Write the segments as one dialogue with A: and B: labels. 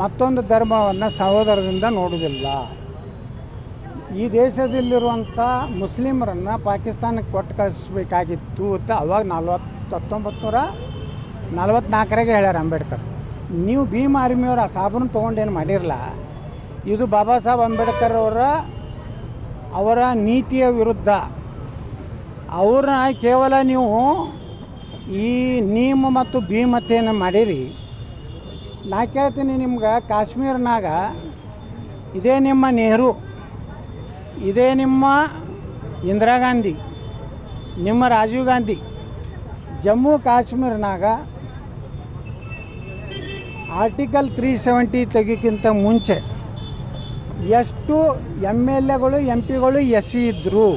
A: ಮತ್ತೊಂದು ಧರ್ಮವನ್ನು ಸಹೋದರದಿಂದ ನೋಡುವುದಿಲ್ಲ. ಈ ದೇಶದಲ್ಲಿರುವಂಥ ಮುಸ್ಲಿಮರನ್ನು ಪಾಕಿಸ್ತಾನಕ್ಕೆ ಕೊಟ್ಟು ಕಳಿಸ್ಬೇಕಾಗಿತ್ತು ಅಂತ ಅವಾಗ ನಲ್ವತ್ತು ಹತ್ತೊಂಬತ್ತು ನೂರ ನಲ್ವತ್ನಾಲ್ಕರಾಗೆ ಹೇಳ್ಯಾರ ಅಂಬೇಡ್ಕರ್. ನೀವು ಭೀಮ್ ಆರ್ಮಿಯವ್ರ ಆ ಸಾಬೂನು ತೊಗೊಂಡೇನು ಮಾಡಿರಲ್ಲ ಇದು ಬಾಬಾ ಸಾಹೇಬ್ ಅಂಬೇಡ್ಕರ್ ಅವರ ಅವರ ನೀತಿಯ ವಿರುದ್ಧ. ಅವ್ರನ್ನ ಕೇವಲ ನೀವು ಈ ನೀಮ್ ಮತ್ತು ಭೀಮತೆಯನ್ನು ಮಾಡಿರಿ. ನಾ ಕೇಳ್ತೀನಿ ನಿಮ್ಗೆ, ಕಾಶ್ಮೀರ್ನಾಗ ಇದೇ ನಿಮ್ಮ ನೆಹರು, ಇದೇ ನಿಮ್ಮ ಇಂದಿರಾ ಗಾಂಧಿ, ನಿಮ್ಮ ರಾಜೀವ್ ಗಾಂಧಿ, ಜಮ್ಮು ಕಾಶ್ಮೀರ್ನಾಗ ಆರ್ಟಿಕಲ್ ತ್ರೀ ಸೆವೆಂಟಿ ತೆಗಿಕ್ಕಿಂತ ಮುಂಚೆ ಎಷ್ಟು ಎಂ ಎಲ್ ಎಗಳು, ಎಂ ಪಿಗಳು ಎಸ್ ಸಿ ಇದ್ದರು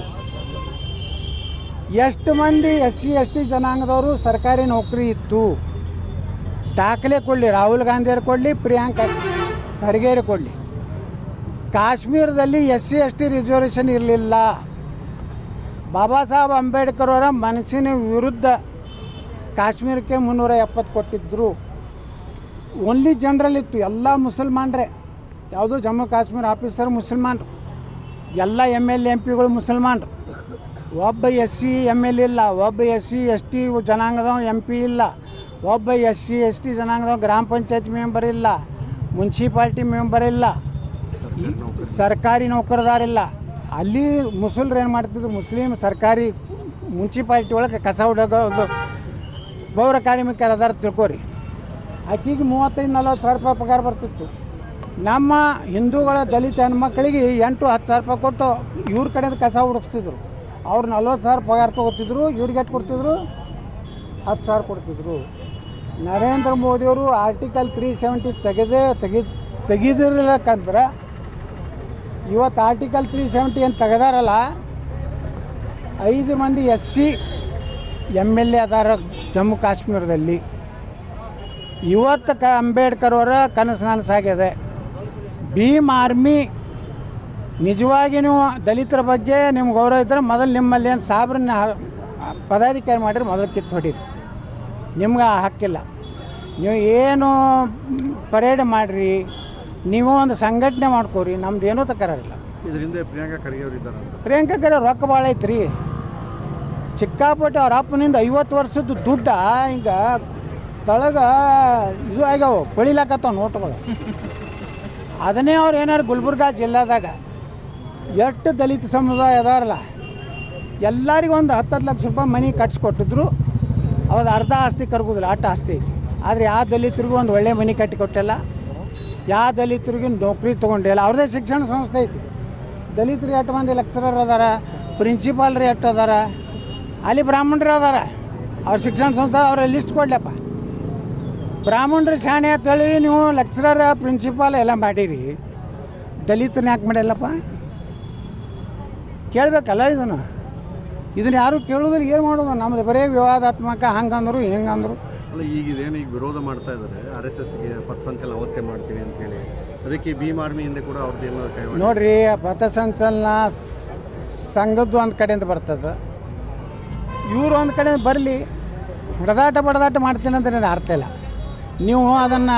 A: ಎಷ್ಟು ಮಂದಿ ಎಸ್ ಸಿ ಎಸ್ ಟಿ ಜನಾಂಗದವರು ಸರ್ಕಾರಿ ನೌಕರಿ ಇತ್ತು ದಾಖಲೆ ಕೊಡಲಿ, ರಾಹುಲ್ ಗಾಂಧಿಯವ್ರು ಕೊಡಲಿ, ಪ್ರಿಯಾಂಕಾ ಖರ್ಗೆಯರು ಕೊಡಲಿ. ಕಾಶ್ಮೀರದಲ್ಲಿ S C, S T reservation ಇರಲಿಲ್ಲ. ಬಾಬಾ ಸಾಹೇಬ್ ಅಂಬೇಡ್ಕರ್ ಅವರ ಮನಸ್ಸಿನ ವಿರುದ್ಧ ಕಾಶ್ಮೀರಕ್ಕೆ ಮುನ್ನೂರ ಎಪ್ಪತ್ತು ಕೊಟ್ಟಿದ್ದರು ಓನ್ಲಿ ಜನರಲ್ ಇತ್ತು, ಎಲ್ಲ ಮುಸಲ್ಮಾನರೇ. ಯಾವುದೋ ಜಮ್ಮು ಕಾಶ್ಮೀರ ಆಫೀಸರ್ ಮುಸಲ್ಮಾನ್ರು. ಎಲ್ಲ ಎಂ ಎಲ್ ಎಂ ಪಿಗಳು ಮುಸಲ್ಮಾನ್ರು. ಒಬ್ಬ ಎಸ್ ಸಿ ಎಂ ಎಲ್ ಇಲ್ಲ, ಒಬ್ಬ ಎಸ್ ಸಿ, ಎಸ್ ಟಿ ಜನಾಂಗದ ಎಂ ಪಿ ಇಲ್ಲ. ಒಬ್ಬ ಎಸ್ ಸಿ, ಎಸ್ ಟಿ ಜನಾಂಗದವ ಗ್ರಾಮ ಪಂಚಾಯತ್ ಮೆಂಬರ್ ಇಲ್ಲ ಮುನ್ಸಿಪಾಲ್ಟಿ ಮೆಂಬರ್ ಇಲ್ಲ ಸರ್ಕಾರಿ ನೌಕರದಾರಿಲ್ಲ ಅಲ್ಲಿ ಮುಸಲ್ರು ಏನು ಮಾಡ್ತಿದ್ರು? ಮುಸ್ಲಿಂ ಸರ್ಕಾರಿ ಮುನ್ಸಿಪಾಲ್ಟಿ ಒಳಗೆ ಕಸ ಹುಡುಗ ಪೌರ ಕಾರ್ಮಿಕರ ಅದಾರ ತಿಳ್ಕೊರಿ. ಆಕಿಗೆ ಮೂವತ್ತೈದು, ನಲ್ವತ್ತು ಸಾವಿರ ರೂಪಾಯಿ ಪಗಾರ ಬರ್ತಿತ್ತು. ನಮ್ಮ ಹಿಂದೂಗಳ ದಲಿತ ಹೆಣ್ಮಕ್ಳಿಗೆ ಎಂಟು, ಹತ್ತು ಸಾವಿರ ರೂಪಾಯಿ ಕೊಟ್ಟು ಇವ್ರ ಕಡೆಯಿಂದ ಕಸ ಹುಡುಕ್ತಿದ್ರು ಅವ್ರು ನಲ್ವತ್ತು ಸಾವಿರ ಪಗಾರ ತೊಗೋತಿದ್ರು, ಇವ್ರಿಗೆ ಎಷ್ಟು ಕೊಡ್ತಿದ್ರು? ಹತ್ತು ಸಾವಿರ ಕೊಡ್ತಿದ್ರು. ನರೇಂದ್ರ ಮೋದಿಯವರು ಆರ್ಟಿಕಲ್ ತ್ರೀ ಸೆವೆಂಟಿ ತೆಗೆದೇ ತೆಗಿ ತೆಗೆದಿರ್ಲಿಕ್ಕಂದ್ರೆ ಇವತ್ತು ಆರ್ಟಿಕಲ್ ತ್ರೀ ಸೆವೆಂಟಿ ಏನು ತೆಗೆದಾರಲ್ಲ, ಐದು ಮಂದಿ S C M L A ಅದಾರ ಜಮ್ಮು ಕಾಶ್ಮೀರದಲ್ಲಿ. ಇವತ್ತು ಕ ಅಂಬೇಡ್ಕರ್ ಅವರ ಕನಸು ನನಸಾಗಿದೆ ಭೀಮ್ ಆರ್ಮಿ ನಿಜವಾಗಿ ನೀವು ದಲಿತರ ಬಗ್ಗೆ ನಿಮ್ಗೆ ಗೌರವ ಇದ್ದರೆ ಮೊದಲು ನಿಮ್ಮಲ್ಲಿ ಏನು ಸಾಬ್ರನ್ನ ಪದಾಧಿಕಾರಿ ಮಾಡಿರಿ ಮೊದಲು ಕಿತ್ತು ಹೊಡೀರಿ ನಿಮ್ಗೆ ಆ ಹಕ್ಕಿಲ್ಲ. ನೀವು ಏನು ಪರೇಡ್ ಮಾಡಿರಿ ನೀವು ಒಂದು ಸಂಘಟನೆ ಮಾಡ್ಕೋರಿ ನಮ್ದು ಏನೂ ತಕರಾರಿಲ್ಲ.
B: ಇದರಿಂದ ಪ್ರಿಯಾಂಕಾ ಖರ್ಗೆ ಅವರು ಇದ್ದಾರೆ? ಅಂತ
A: ಪ್ರಿಯಾಂಕಾ ಖರ್ಗೆ ರೊಕ್ಕ ಭಾಳ ಐತ್ರಿ. ಚಿಕ್ಕಾಪಟ್ಟೆ ಅವ್ರ ಅಪ್ಪನಿಂದ ಐವತ್ತು ವರ್ಷದ ದುಡ್ಡ ಈಗ ತಳಗ ಇದು ಆಗ್ಯಾವ ಕೊಳಿಲಾಕತ್ತಾವ ನೋಟ್ಗಳು. ಅದನ್ನೇ ಅವ್ರು ಏನಾರು ಗುಲ್ಬರ್ಗಾ ಜಿಲ್ಲಾದಾಗ ಎಷ್ಟು ದಲಿತ ಸಮುದಾಯ ಅದಾರಲ್ಲ ಎಲ್ಲರಿಗೂ ಒಂದು ಹತ್ತು ಹತ್ತು ಲಕ್ಷ ರೂಪಾಯಿ ಮನೆ ಕಟ್ಸ್ಕೊಟ್ಟಿದ್ರು. ಅವ್ರದ್ದು ಅರ್ಧ ಆಸ್ತಿ ಕರ್ಗೋದಿಲ್ಲ ಅಷ್ಟು ಆಸ್ತಿ. ಆದರೆ ಯಾವ ದಲಿತರಿಗೂ ಒಂದು ಒಳ್ಳೆ ಮನೆ ಕಟ್ಟಿ ಕೊಟ್ಟಿಲ್ಲ ಯಾವ ದಲಿತರಿಗೂ ನೌಕರಿ ತೊಗೊಂಡಿಲ್ಲ ಅವ್ರದ್ದೇ ಶಿಕ್ಷಣ ಸಂಸ್ಥೆ ಐತಿ. ದಲಿತರಿಗೆ ಎಷ್ಟು ಮಂದಿ ಲೆಕ್ಚರರ್ ಅದಾರ ಪ್ರಿನ್ಸಿಪಾಲ್ರಿ ಎಷ್ಟು ಅದಾರ, ಅಲ್ಲಿ ಬ್ರಾಹ್ಮಣರು ಅದಾರ. ಅವ್ರ ಶಿಕ್ಷಣ ಸಂಸ್ಥೆ ಅವ್ರ ಲಿಸ್ಟ್ ಕೊಡ್ಲಪ್ಪ. ಬ್ರಾಹ್ಮಣರು ಶಾಣೆ ಅಂತೇಳಿ ನೀವು ಲೆಕ್ಚರರ್ ಪ್ರಿನ್ಸಿಪಾಲ್ ಎಲ್ಲ ಮಾಡಿರಿ. ದಲಿತರನ್ನ ಯಾಕೆ ಮಾಡಿಲ್ಲಪ್ಪ? ಕೇಳಬೇಕಲ್ಲ ಇದನ್ನು. ಇದನ್ನು ಯಾರು ಕೇಳೋದಿಲ್ಲ ಏನು ಮಾಡೋದು? ನಮ್ದು ಬರೀ ವಿವಾದಾತ್ಮಕ ಹಂಗಂದ್ರು ಹೆಂಗಂದ್ರು.
B: ಅಲ್ಲ ಈಗ ಇದೇನು ಈಗ ವಿರೋಧ ಮಾಡ್ತಾ ಇದ್ದಾರೆ ಆರ್ ಎಸ್ ಎಸ್ಗೆ ಪಥಸಂಚಲನ ಅವತ್ತೇ ಮಾಡ್ತೀವಿ ಅಂತ ಹೇಳಿ. ಅದಕ್ಕೆ ಭೀಮ್ ಆರ್ಮಿಯಿಂದ ಕೂಡ ಅವ್ರದ್ದು ಏನೋ
A: ನೋಡ್ರಿ ಪಥಸಂಚಲನ ಸಂಘದ್ದು ಒಂದು ಕಡೆಯಿಂದ ಬರ್ತದೆ. ಇವರು ಒಂದು ಕಡೆಯಿಂದ ಬರಲಿ. ಹೊಡೆದಾಟ ಬಡದಾಟ ಮಾಡ್ತೀನಿ ಅಂತ ನನಗೆ ಅರ್ಥ ಇಲ್ಲ. ನೀವು ಅದನ್ನು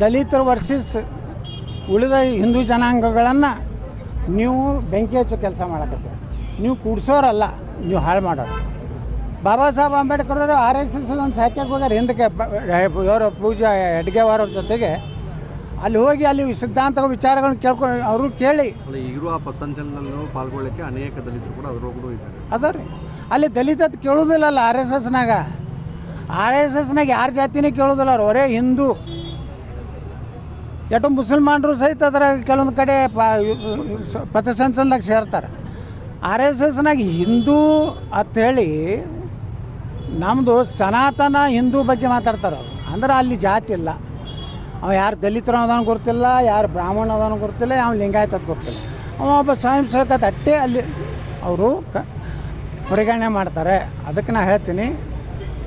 A: ದಲಿತರು ವರ್ಸಸ್ ಉಳಿದ ಹಿಂದೂ ಜನಾಂಗಗಳನ್ನು ನೀವು ಬೆಂಕಿ ಹಚ್ಚೋ ಕೆಲಸ ಮಾಡಕತ್ತೀರ. ನೀವು ಕೂಡ್ಸೋರಲ್ಲ ನೀವು ಹಾಳು ಮಾಡೋರು. ಬಾಬಾ ಸಾಹೇಬ್ ಅಂಬೇಡ್ಕರ್ ಅವರು ಆರ್ ಎಸ್ ಎಸ್ ಒಂದು ಸಾಕ್ಯಕ್ಕೆ ಹೋಗ್ಯಾರ. ಹಿಂದಕ್ಕೆ ಇವರು ಪೂಜಾ ಎಡ್ಗೆವಾರ ಅವ್ರ ಜೊತೆಗೆ. ಅಲ್ಲಿ ಹೋಗಿ ಅಲ್ಲಿ ಸಿದ್ಧಾಂತ ವಿಚಾರಗಳನ್ನ ಕೇಳ್ಕೊ ಅವರು ಕೇಳಿ.
B: ಇರುವ ಪಾಲ್ಗೊಳ್ಳಕ್ಕೆ ಅನೇಕ ದಲಿತರು ಕೂಡ ಅದರೊಳಗೂ ಇದ್ದಾರೆ
A: ಅದ ರೀ. ಅಲ್ಲಿ ದಲಿತ ಕೇಳೋದಿಲ್ಲಲ್ಲ ಆರ್ ಎಸ್ ಎಸ್ನಾಗ ಆರ್ ಎಸ್ ಎಸ್ನಾಗ ಯಾರ ಜಾತಿನೇ ಕೇಳೋದಿಲ್ಲ ಅವ್ರು. ಅವರೇ ಹಿಂದೂ. ಎಷ್ಟೋ ಮುಸಲ್ಮಾನರು ಸಹಿತ ಅದರ ಕೆಲವೊಂದು ಕಡೆ ಪ ಪಥಸಂಚಲನದಾಗ ಸೇರ್ತಾರೆ. ಆರ್ ಎಸ್ ಎಸ್ನಾಗ ಹಿಂದೂ ಅಂಥೇಳಿ ನಮ್ಮದು ಸನಾತನ ಹಿಂದೂ ಬಗ್ಗೆ ಮಾತಾಡ್ತಾರೆ ಅವರು. ಅಂದ್ರೆ ಅಲ್ಲಿ ಜಾತಿ ಇಲ್ಲ. ಅವ ಯಾರು ದಲಿತರು ಅದಾನ ಗೊತ್ತಿಲ್ಲ, ಯಾರು ಬ್ರಾಹ್ಮಣ ಅದಾನ ಗೊತ್ತಿಲ್ಲ, ಯಾವ ಲಿಂಗಾಯತ ಗೊತ್ತಿಲ್ಲ. ಅವ ಒಬ್ಬ ಸ್ವಯಂ ಸೇವಕ ತಟ್ಟೆ ಅಲ್ಲಿ ಅವರು ಕ ಪರಿಗಣನೆ ಮಾಡ್ತಾರೆ. ಅದಕ್ಕೆ ನಾ ಹೇಳ್ತೀನಿ,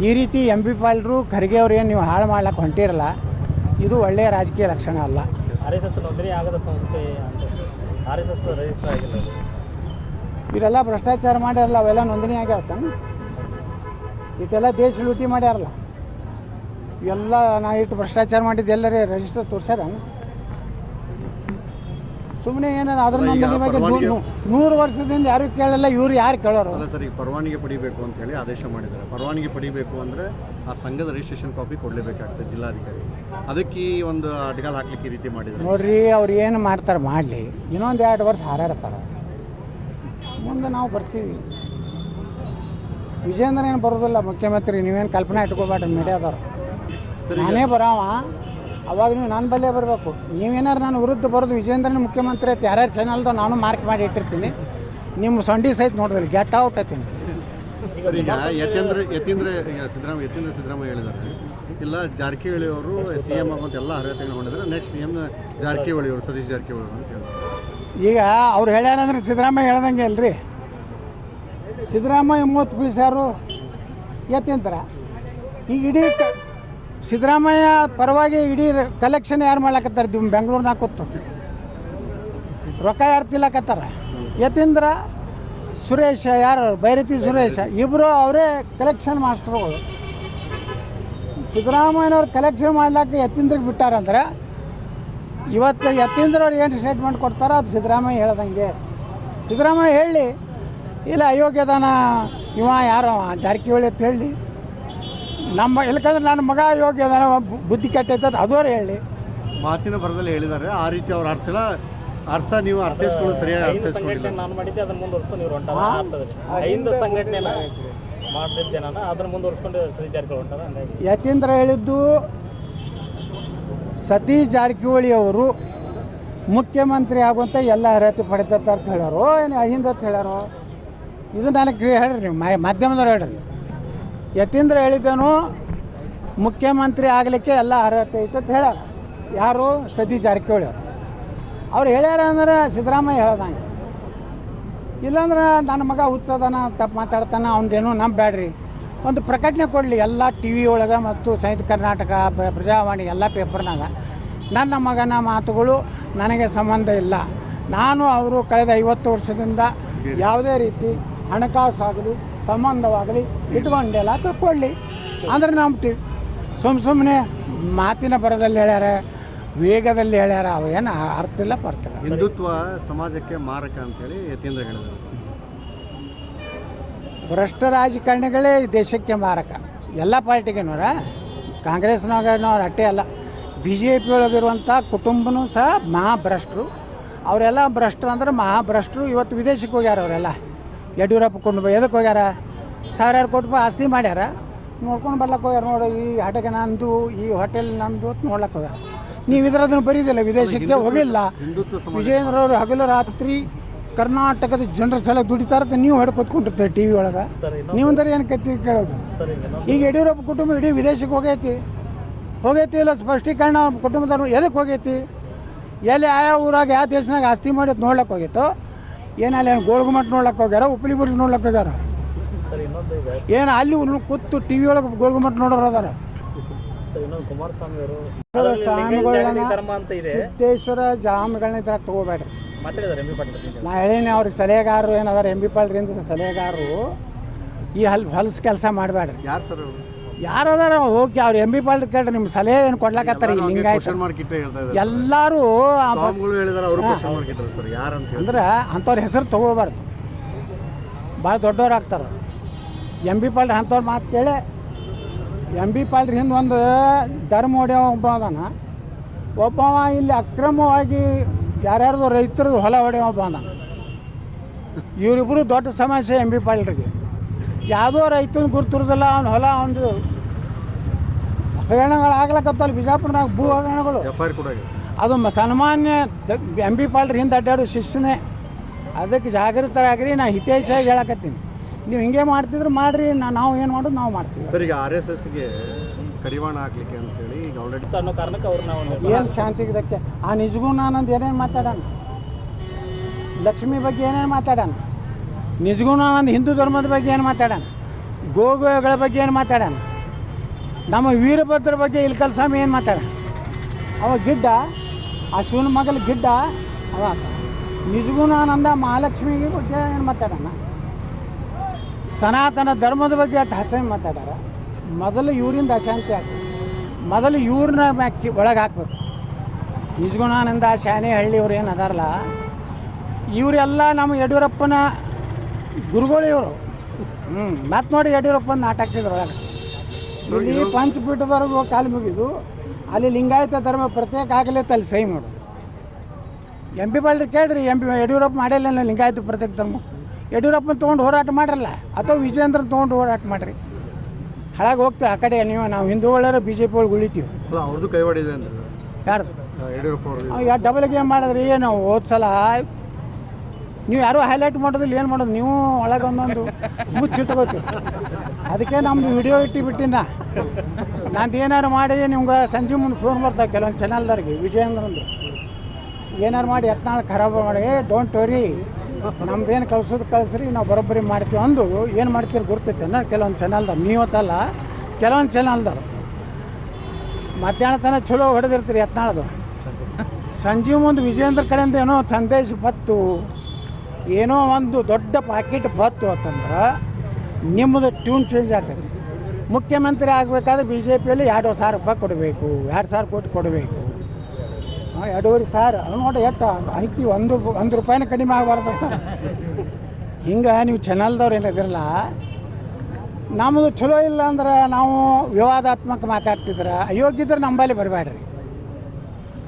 A: ಈ ರೀತಿ ಎಂ ಬಿ ಪಾಲ್ರು, ಖರ್ಗೆ ಏನು ನೀವು ಹಾಳು ಮಾಡ್ಲಿಕ್ಕೆ ಹೊಂಟಿರಲ್ಲ, ಇದು ಒಳ್ಳೆಯ ರಾಜಕೀಯ ಲಕ್ಷಣ ಅಲ್ಲ.
C: ಆರ್ ಎಸ್ ಎಸ್ ಆಗದ ಸಂಸ್ಥೆ ಆರ್ ಎಸ್ ಎಸ್ ರಿಜಿಸ್ಟರ್ ಆಗಿಲ್ಲ.
A: ಇವರೆಲ್ಲ ಭ್ರಷ್ಟಾಚಾರ ಮಾಡ್ಯಾರಲ್ಲ ಅವೆಲ್ಲ ನೋಂದಣಿ ಆಗ್ಯಾವ ತಾನೆ ಇಟ್ಟೆಲ್ಲ ದೇಶ ಲೂಟಿ ಮಾಡ್ಯಾರಲ್ಲ. ಎಲ್ಲ ನಾ ಇಟ್ಟು ಭ್ರಷ್ಟಾಚಾರ ಮಾಡಿದ್ದು ಎಲ್ಲರೇ ರಿಜಿಸ್ಟರ್ ತೋರ್ಸ್ಯಾರ? ಸುಮ್ಮನೆ ಏನಾರ ಅದ್ರ ನೋಂದಣಿ ಬಗ್ಗೆ ನೂರು ವರ್ಷದಿಂದ ಯಾರು ಕೇಳಲ್ಲ ಇವ್ರು ಯಾರು ಕೇಳೋರು?
B: ಅಲ್ಲ ಸರ್ ಈಗ ಪರವಾನಗಿ ಪಡಿಬೇಕು ಅಂತ ಹೇಳಿ ಆದೇಶ ಮಾಡಿದ್ದಾರೆ. ಪರವಾನಿಗೆ ಪಡಿಬೇಕು ಅಂದರೆ ಆ ಸಂಘದ ರಿಜಿಸ್ಟ್ರೇಷನ್ ಕಾಪಿ ಕೊಡಲೇಬೇಕಾಗ್ತದೆ ಜಿಲ್ಲಾಧಿಕಾರಿ. ಅದಕ್ಕೆ ಈ ಒಂದು ಅಡ್ಗಾಲ್ ಹಾಕ್ಲಿಕ್ಕೆ ಈ ರೀತಿ ಮಾಡಿದ್ದಾರೆ.
A: ನೋಡ್ರಿ ಅವ್ರು ಏನು ಮಾಡ್ತಾರೆ ಮಾಡಲಿ. ಇನ್ನೊಂದು ಎರಡು ವರ್ಷ ಹಾರಾಡ್ತಾರೆ. ಮುಂದೆ ನಾವು ಬರ್ತೀವಿ. ವಿಜೇಂದ್ರ ಏನು ಬರೋದಿಲ್ಲ ಮುಖ್ಯಮಂತ್ರಿ ನೀವೇನು ಕಲ್ಪನೆ ಇಟ್ಕೋಬೇಡ್ರಿ ಮೀಡಿಯಾದವ್ರು. ನಾನೇ ಬರಾವ ಅವಾಗ ನೀವು ನನ್ನ ಬಲ್ಲೇ ಬರಬೇಕು. ನೀವೇನಾರು ನಾನು ವಿರುದ್ಧ ಬರೋದು ವಿಜೇಂದ್ರನ ಮುಖ್ಯಮಂತ್ರಿ ಐತೆ ಯಾರ್ಯಾರು ಚಾನಲ್ದು ನಾನು ಮಾರ್ಕ್ ಮಾಡಿ ಇಟ್ಟಿರ್ತೀನಿ. ನಿಮ್ಮ ಸಂಡಿ ಸಹಿತ ನೋಡಿದ್ರಿ ಗೆಟ್ ಔಟ್
B: ಈಗ ಯತೀಂದ್ರ ಯತೀಂದ್ರ ಈಗ ಸಿದ್ದರಾಮಯ್ಯ ಯತೀಂದ್ರ ಸಿದ್ದರಾಮಯ್ಯ ಹೇಳಿದ್ದಾರೆ. ಇಲ್ಲ ಜಾರಕಿಹೊಳಿ ಅವರು ಸಿ ಎಂ ಆಗುವಂತ ಎಲ್ಲ ಅರ್ಹತೆಗಳನ್ನು ಹೊಂದಿದ್ದಾರೆ. ನೆಕ್ಸ್ಟ್ ಸಿ ಎಂ ಜಾರಕಿಹೊಳಿ ಅವರು ಸತೀಶ್ ಜಾರಕಿಹೊಳಿ ಅವರು ಅಂತ ಹೇಳ್ತಾರೆ.
A: ಈಗ ಅವ್ರು ಹೇಳ್ಯಾರಂದ್ರೆ ಸಿದ್ದರಾಮಯ್ಯ ಹೇಳ್ದಂಗೆ ಅಲ್ರಿ. ಸಿದ್ದರಾಮಯ್ಯ ಮೂವತ್ತು ಪೀಸ್ ಯಾರು ಎತ್ತಿಂತಾರ ಈಗ ಇಡೀ ಸಿದ್ದರಾಮಯ್ಯ ಪರವಾಗಿ ಇಡೀ ಕಲೆಕ್ಷನ್ ಯಾರು ಮಾಡ್ಲಕತ್ತಾರ? ಬೆಂಗಳೂರಿನಾಗ ಕೂತು. ರೊಕ್ಕ ಯಾರು ತಿಲ್ಲಕತ್ತಾರ ಎತ್ತಿಂದ್ರ ಸುರೇಶ ಯಾರು? ಬೈರತಿ ಸುರೇಶ. ಇಬ್ಬರು ಅವರೇ ಕಲೆಕ್ಷನ್ ಮಾಸ್ಟರ್ಗಳು ಸಿದ್ದರಾಮಯ್ಯನವ್ರು ಕಲೆಕ್ಷನ್ ಮಾಡ್ಲಿಕ್ಕೆ ಎತ್ತಿಂದ್ರಿಗೆ ಬಿಟ್ಟಾರಂದ್ರೆ ಇವತ್ತು ಯತೀಂದ್ರವ್ರು ಏನು ಸ್ಟೇಟ್ಮೆಂಟ್ ಕೊಡ್ತಾರೋ ಅದು ಸಿದ್ದರಾಮಯ್ಯ ಹೇಳ್ದಂಗೆ. ಸಿದ್ದರಾಮಯ್ಯ ಹೇಳಿ ಇಲ್ಲ ಅಯೋಗ್ಯದಾನ ಇವ ಯಾರೋ ಜಾರಕಿಹೊಳಿ ಅಂತ ಹೇಳಿ. ನಮ್ಮ ಇಲ್ಕಂದ್ರೆ ನನ್ನ ಮಗ ಅಯೋಗ್ಯದಾನ ಬುದ್ಧಿ ಬುದ್ಧಿ ಅದು ಅದೋರು ಹೇಳಿ.
B: ಮಾತಿನ ಬರದಲ್ಲಿ ಹೇಳಿದ್ದಾರೆ. ಆ ರೀತಿ ಅವ್ರ ಅರ್ಥ ಇಲ್ಲ. ಅರ್ಥ ನೀವು ಅರ್ಥಿಸ್ಕೊಂಡು ಸರಿಯಾಗಿ ಅರ್ಥೈಸ್ಕೊಂಡಿಲ್ಲ.
C: ನಾನು ಮಾಡಿದ್ದೆ ಅದನ್ನ ಮುಂದುವರ್ಸ್ಕೊಂಡು ಇವ್ರು ಹೊಂಟಾರ
A: ಹಾ?
C: ಅರ್ಥದಲ್ಲಿ ಐದು ಸಂಘಟನೆ ಮಾಡ್ತಿದ್ದೆ ನಾನು ಅದನ್ನ ಮುಂದುವರ್ಸ್ಕೊಂಡು ಸರಿ ಜಾರಕಿಹೊಳಿ ಹೊಂಟಾರ ಹಂಗಾಗಿ.
A: ಯತೀಂದ್ರ ಹೇಳಿದ್ದು ಸತೀಶ್ ಜಾರಕಿಹೊಳಿ ಅವರು ಮುಖ್ಯಮಂತ್ರಿ ಆಗುವಂಥ ಎಲ್ಲ ಅರ್ಹತೆ ಪಡಿತತ್ತ ಅಂತ ಹೇಳ್ಯಾರೋ ಏನು ಅಹಿಂದ ಅಂತ ಹೇಳ್ಯಾರೋ ಇದು ನನಗೆ ಹೇಳ್ರಿ ನೀವು ಮಾಧ್ಯಮದವ್ರು ಹೇಳ್ರಿ. ಯತೀಂದ್ರ ಹೇಳಿದನು ಮುಖ್ಯಮಂತ್ರಿ ಆಗಲಿಕ್ಕೆ ಎಲ್ಲ ಅರ್ಹತೆ ಐತೆ ಅಂತ ಹೇಳ್ಯಾರ ಯಾರು? ಸತೀಶ್ ಜಾರಕಿಹೊಳಿ ಅವರು. ಅವ್ರು ಹೇಳ್ಯಾರ ಅಂದ್ರೆ ಸಿದ್ದರಾಮಯ್ಯ ಹೇಳ್ದಂಗೆ. ಇಲ್ಲಾಂದ್ರೆ ನನ್ನ ಮಗ ಹುಚ್ಚದನ, ತಪ್ಪು ಮಾತಾಡ್ತಾನ, ಅವನದೇನು ನಂಬೇಡ್ರಿ ಒಂದು ಪ್ರಕಟಣೆ ಕೊಡಲಿ ಎಲ್ಲ ಟಿ ವಿ ಒಳಗೆ ಮತ್ತು ಸಂಯುಕ್ತ ಕರ್ನಾಟಕ, ಪ್ರ- ಪ್ರಜಾವಾಣಿ ಎಲ್ಲ ಪೇಪರ್ನಾಗ. ನನ್ನ ಮಗನ ಮಾತುಗಳು ನನಗೆ ಸಂಬಂಧ ಇಲ್ಲ. ನಾನು ಅವರು ಕಳೆದ ಐವತ್ತು ವರ್ಷದಿಂದ ಯಾವುದೇ ರೀತಿ ಹಣಕಾಸು ಆಗಲಿ ಸಂಬಂಧವಾಗಲಿ ಇಟ್ಕೊಂಡಿಲ್ಲ ತಿಳ್ಕೊಳ್ಳಿ ಅಂದ್ರೆ ನಂಬ್ತೀವಿ. ಸುಮ್ ಸುಮ್ಮನೆ ಮಾತಿನ ಬರದಲ್ಲಿ ಹೇಳ್ಯಾರ, ವೇಗದಲ್ಲಿ ಹೇಳ್ಯಾರ ಅವು ಏನು ಅರ್ಥ ಇಲ್ಲ ಬರ್ತಾರೆ
B: ಹಿಂದುತ್ವ ಸಮಾಜಕ್ಕೆ ಮಾರಕ ಅಂತೇಳಿ ಯತೀಂದ್ರ ಹೇಳಿದ್ದಾರೆ
A: ಭ್ರಷ್ಟ ರಾಜಕಾರಣಿಗಳೇ ಈ ದೇಶಕ್ಕೆ ಮಾರಕ. ಎಲ್ಲ ಪಾರ್ಟಿಗೆ ನೋಡ ಕಾಂಗ್ರೆಸ್ನಾಗ ನಾವು ಅಟ್ಟೆ ಅಲ್ಲ. ಬಿ ಜೆ ಪಿ ಒಳಗಿರುವಂಥ ಕುಟುಂಬನೂ ಸಹ ಮಹಾಭ್ರಷ್ಟರು. ಅವರೆಲ್ಲ ಭ್ರಷ್ಟರು ಅಂದ್ರೆ ಮಹಾಭ್ರಷ್ಟರು. ಇವತ್ತು ವಿದೇಶಕ್ಕೆ ಹೋಗ್ಯಾರ ಅವರೆಲ್ಲ. ಯಡಿಯೂರಪ್ಪ ಕುಟುಂಬ ಎದಕ್ಕೆ ಹೋಗ್ಯಾರ? ಸಾವಿರಾರು ಕೋಟಿ ರೂಪಾಯಿ ಆಸ್ತಿ ಮಾಡ್ಯಾರ. ನೋಡ್ಕೊಂಡು ಬರ್ಲಕ್ಕೆ ಹೋಗ್ಯಾರ ನೋಡು. ಈ ಆಟಗೆ ನಂದು ಈ ಹೋಟೆಲ್ ನಂದು ಅಂತ ನೋಡ್ಲಕ್ಕೆ ಹೋಗ್ಯಾರ. ನೀವು ಇದ್ರದನ್ನು ಬರೀದಿಲ್ಲ. ವಿದೇಶಕ್ಕೆ ಹೋಗಿಲ್ಲ. ವಿಜಯೇಂದ್ರ ಅವರು ಹಗಲು ರಾತ್ರಿ ಕರ್ನಾಟಕದ ಜನರ ಸಲ ದುಡಿತಾರ ನೀವು ಹೊಡೆ ಕೂತ್ಕೊಂಡಿರ್ತಾರೆ ಟಿ ವಿ ಒಳಗೆ ನೀವಂದ್ರೆ ಏನು ಕತ್ತಿ ಕೇಳೋದು? ಈಗ ಯಡಿಯೂರಪ್ಪ ಕುಟುಂಬ ಇಡೀ ವಿದೇಶಕ್ಕೆ ಹೋಗೈತಿ. ಹೋಗೈತಿ ಇಲ್ಲ ಸ್ಪಷ್ಟೀಕರಣ ಕುಟುಂಬದವ್ರು ಎದಕ್ಕೆ ಹೋಗೈತಿ? ಎಲ್ಲಿ ಆಯಾ ಊರಾಗ ಯಾವ ದೇಶನಾಗ ಆಸ್ತಿ ಮಾಡಿ ನೋಡ್ಲಕ್ಕೆ ಹೋಗಿತ್ತು? ಏನಲ್ಲಿ ಏನು ಗೋಳ್ಗುಮಟ್ ನೋಡ್ಲಕ್ಕೆ ಹೋಗ್ಯಾರ? ಉಪ್ಲಿ ಬುರ್ಜ್ ನೋಡ್ಲಕ್ಕೆ ಹೋಗ್ಯಾರ? ಏನು ಅಲ್ಲಿ ಕೂತು ಟಿ ವಿ ಒಳಗೆ ಗೋಳ್ಗುಮಟ್ ನೋಡೋರು ಅದಾರ?
C: ಕುಮಾರಸ್ವಾಮಿ
A: ಸಿದ್ದೇಶ್ವರ ಜಾಮಗಳನ್ನ ತಗೋಬೇಡ್ರಿ. ನಾ ಹೇಳೀನಿ ಅವ್ರಿಗೆ ಸಲಹೆಗಾರರು ಏನದಾರ ಎಂ ಬಿ ಪಾಲ್ರಿಂದ ಸಲಹೆಗಾರರು ಈ ಹಲ್ ಹೊಲಸು ಕೆಲಸ ಮಾಡಬೇಡ್ರಿ
B: ಯಾರು ಸರ್ ಅವರು?
A: ಯಾರು ಅದಾರ ಹೋಗಿ ಅವ್ರು ಎಂ ಬಿ ಪಾಲ್ ಕೇಳ್ರಿ ನಿಮ್ಮ ಸಲಹೆ ಏನು ಕೊಡ್ಲಾಕತ್ತಾರ ಇಲ್ಲಿ ಹಿಂಗಾಯ್ತು ಎಲ್ಲರೂ ಆ ಬಸ್
B: ಸ್ವಾಮಿಗಳು ಅವರು ಕ್ವಶನ್ ಸರ್ ಯಾರು ಅಂತ
A: ಅಂದ್ರೆ ಅಂಥವ್ರ ಹೆಸರು ತಗೋಬಾರ್ದು. ಭಾಳ ದೊಡ್ಡವ್ರು ಆಗ್ತಾರೆ. ಎಂ ಬಿ ಪಾಲ್ರಿ ಅಂಥವ್ರ ಮಾತು ಕೇಳಿ. ಎಂ ಬಿ ಪಾಲ್ರಿ ಹಿಂದೆ ಒಂದು ಧರ್ಮ ಹೊಡೆಯವ ಒಬ್ಬ ಅದಾನ. ಒಬ್ಬವ ಇಲ್ಲಿ ಅಕ್ರಮವಾಗಿ ಯಾರ್ಯಾರ್ದು ರೈತರದು ಹೊಲ ಹೊಡೆಯವ ಬಂದ ಇವರಿಬ್ಬರು ದೊಡ್ಡ ಸಮಸ್ಯೆ ಎಂ ಬಿ ಪಾಲ್ರಿಗೆ ಯಾವುದೋ ರೈತನ ಗುರುತಿರೋದಿಲ್ಲ ಅವ್ನ ಹೊಲ ಅವನದು ಹಗರಣಗಳು. ಆಗ್ಲಕತ್ತಲ್ಲ ಬಿಜಾಪುರನಾಗ ಭೂ ಹಗರಣಗಳು ಅದು ಸನ್ಮಾನ್ಯ ಎಂ ಬಿ ಪಾಲ್ರಿ ಹಿಂದೆ ಅಡ್ಡಾಡೋ ಶಿಷ್ಯನೇ. ಅದಕ್ಕೆ ಜಾಗೃತರಾಗ್ರಿ ನಾ ಹಿತೇಚ್ಛಾಗಿ ಹೇಳಕತ್ತೀನಿ. ನೀವು ಹಿಂಗೆ ಮಾಡ್ತಿದ್ರೆ ಮಾಡ್ರಿ ನಾ ನಾವು ಏನು ಮಾಡೋದು ನಾವು ಮಾಡ್ತೀವಿ.
B: ಸರ್ ಈಗ ಆರ್ ಎಸ್ ಎಸ್ಗೆ ಕಡಿವಾಣ ಹಾಕ್ಲಿಕ್ಕೆ ಅಂತ ಹೇಳಿ ಈಗ ಆಲ್ರೆಡಿ
C: ಅನ್ನೋ ಕಾರಣಕ್ಕೆ ಅವ್ರು ನಾವು
A: ಏನು ಶಾಂತಿ ಇದಕ್ಕೆ? ಆ ನಿಜಗೂ ನಾನಂದು ಏನೇನು ಮಾತಾಡೋಣ? ಲಕ್ಷ್ಮಿ ಬಗ್ಗೆ ಏನೇನು ಮಾತಾಡೋಣ? ನಿಜಗೂ ನಾನೊಂದು ಹಿಂದೂ ಧರ್ಮದ ಬಗ್ಗೆ ಏನು ಮಾತಾಡೋಣ? ಗೋಗೋಗಳ ಬಗ್ಗೆ ಏನು ಮಾತಾಡೋಣ? ನಮ್ಮ ವೀರಭದ್ರ ಬಗ್ಗೆ ಇಲ್ಕಲ್ ಸ್ವಾಮಿ ಏನು ಮಾತಾಡ ಅವ ಗಿಡ್ಡ ಆ ಶಿವನ ಮಗಲ ಗಿಡ್ಡ ಅವ ನಿಜಗುಣಾನಂದ ಮಹಾಲಕ್ಷ್ಮಿಗೆ ಬಗ್ಗೆ ಏನು ಮಾತಾಡೋಣ? ಸನಾತನ ಧರ್ಮದ ಬಗ್ಗೆ ಅಷ್ಟು ಹಸೆ ಮಾತಾಡ್ಯಾರ ಮೊದಲು ಇವರಿಂದ ಅಶಾಂತಿ ಆಗ್ತದೆ ಮೊದಲು ಇವ್ರನ್ನ ಮ್ಯಾಕಿ ಒಳಗೆ ಹಾಕ್ಬೇಕು. ನಿಜಗುಣಾನಂದ ಶಾನೆಹಳ್ಳಿ ಅವ್ರು ಏನು ಅದಾರಲ್ಲ ಇವರೆಲ್ಲ ನಮ್ಮ ಯಡಿಯೂರಪ್ಪನ ಗುರುಗಳು ಇವರು. ಹ್ಞೂ ಮತ್ತೆ ನೋಡಿ ಯಡಿಯೂರಪ್ಪನ ನಾಟ ಹಾಕಿದ್ರು ಒಳಗೆ ಇಲ್ಲಿ ಪಂಚಪೀಠದವರೆಗೂ ಕಾಲು ಮುಗಿದು ಅಲ್ಲಿ ಲಿಂಗಾಯತ ಧರ್ಮ ಪ್ರತ್ಯೇಕ ಆಗಲಿತ್ತು ಅಲ್ಲಿ ಸಹಿ ಮಾಡೋದು. ಎಂ ಬಿ ಬಳ್ಳಿ ಕೇಳ್ರಿ ಎಂ ಬಿ ಯಡಿಯೂರಪ್ಪ ಮಾಡಿಲ್ಲ ಲಿಂಗಾಯತ ಪ್ರತ್ಯೇಕ ಧರ್ಮ. ಯಡಿಯೂರಪ್ಪನ ತೊಗೊಂಡು ಹೋರಾಟ ಮಾಡ್ರಲ್ಲ ಅಥವಾ ವಿಜಯೇಂದ್ರ ತೊಗೊಂಡು ಹೋರಾಟ ಮಾಡಿರಿ. ಹಾಳಾಗಿ ಹೋಗ್ತೀವಿ ಆ ಕಡೆ ನೀವು ನಾವು ಹಿಂದೂಗಳರ ಬಿ ಜೆ ಪಿ ಒಳಗೆ ಉಳಿತೀವಿ.
B: ಅಲ್ಲ ಅವ್ರದ್ದು ಕೈವಾಡ ಇದೆ ಅಂತ
A: ಯಾರ್ದು?
B: ಯಡಿಯೂರಪ್ಪ ಅವ್ರದ್ದು
A: ಅವ್ ಯಾ ಡಬಲ್ ಗೇಮ್ ಮಾಡಿದ್ರಿ ಏನು ಹೋದ ಸಲ ನೀವು ಯಾರು ಹೈಲೈಟ್ ಮಾಡೋದಿಲ್ಲ ಏನು ಮಾಡೋದು? ನೀವು ಒಳಗೆ ಒಂದೊಂದು ಮುಚ್ಚಿಟ್ಕೋತೀವಿ ಅದಕ್ಕೆ ನಮ್ಮದು ವಿಡಿಯೋ ಇಟ್ಟು ಬಿಟ್ಟಿನ ನಾನು ಏನಾರು ಮಾಡಿ ನಿಮ್ಗೆ ಸಂಜೆ ಮುಂದೆ ಫೋನ್ ಬರ್ತಾವೆ ಕೆಲವೊಂದು ಚಾನಲ್ದವ್ರಿಗೆ ವಿಜಯೇಂದ್ರಂದು ಏನಾರು ಮಾಡಿ ಎತ್ನಾಳು ಖರಾಬ್ ಮಾಡಿ ಡೋಂಟ್ ವರಿ ನಮ್ದೇನು ಕಳ್ಸೋದು ಕಳಿಸ್ರಿ, ನಾವು ಬರೋಬ್ಬರಿ ಮಾಡ್ತೀವಿ ಅಂದು ಏನು ಮಾಡ್ತೀರಿ ಗುರ್ತೈತೆ ಅಂದ್ರೆ ಕೆಲವೊಂದು ಚಾನಲ್ದವ್ರು ನೀವತ್ತಲ್ಲ, ಕೆಲವೊಂದು ಚಾನಲ್ದವ್ರು ಮಧ್ಯಾಹ್ನ ತನಕ ಚಲೋ ಹೊಡೆದಿರ್ತೀರಿ ಎತ್ನಾಳದು ಸಂಜೀವ್ ಮುಂದೆ ವಿಜಯೇಂದ್ರ ಕಡೆಯಿಂದ ಏನೋ ಸಂದೇಶ ಬತ್ತು ಏನೋ ಒಂದು ದೊಡ್ಡ ಪಾಕೆಟ್ ಬತ್ತು ಅಂತಂದ್ರೆ ನಿಮ್ಮದು ಟ್ಯೂನ್ ಚೇಂಜ್ ಆಗ್ತೈತಿ. ಮುಖ್ಯಮಂತ್ರಿ ಆಗಬೇಕಾದ್ರೆ ಬಿ ಜೆ ಪಿಯಲ್ಲಿ ಎರಡು ಸಾವಿರ ರೂಪಾಯಿ ಕೊಡಬೇಕು, ಎರಡು ಸಾವಿರ ಕೋಟಿ ಕೊಡಬೇಕು. ಎರಡೂವರೆ ಸಾವಿರ ನೋಡಿ ಎಷ್ಟು ಐತಿ ಒಂದು ಒಂದು ರೂಪಾಯಿನ ಕಡಿಮೆ ಆಗಬಾರ್ದಂತ ಹಿಂಗೆ ನೀವು ಚಾನಲ್ದವ್ರು ಏನಿದಿರಲ್ಲ ನಮ್ಮದು ಚಲೋ ಇಲ್ಲ ಅಂದ್ರೆ ನಾವು ವಿವಾದಾತ್ಮಕ ಮಾತಾಡ್ತಿದ್ರೆ ಅಯೋಗ್ಯದ್ರೆ ನಂಬಲ್ಲಿ ಬರಬೇಡ್ರಿ.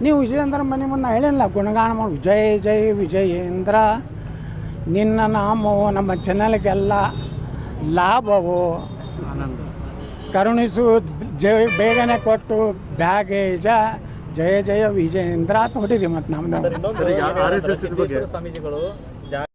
A: ನೀವು ವಿಜಯೇಂದ್ರ ಮನೆ ಮುನ್ನ ಹೇಳಿಲ್ಲ ಗುಣಗಾನ ಮಾಡಿ ವಿಜಯ ಜಯ ವಿಜಯೇಂದ್ರ ನಿನ್ನ ನಾಮವು ನಮ್ಮ ಚಾನಲ್ಗೆಲ್ಲ ಲಾಭವು. ಕರುಣಿಸು ಜ ಬೇಗನೆ ಕೊಟ್ಟು ಬ್ಯಾಗೇಜ ಜಯ ಜಯ ವಿಜಯೇಂದ್ರ ಅಂತ ಹೊಡಿರಿ ಮತ್ತೆ
C: ನಮ್ದು ಸ್ವಾಮೀಜಿಗಳು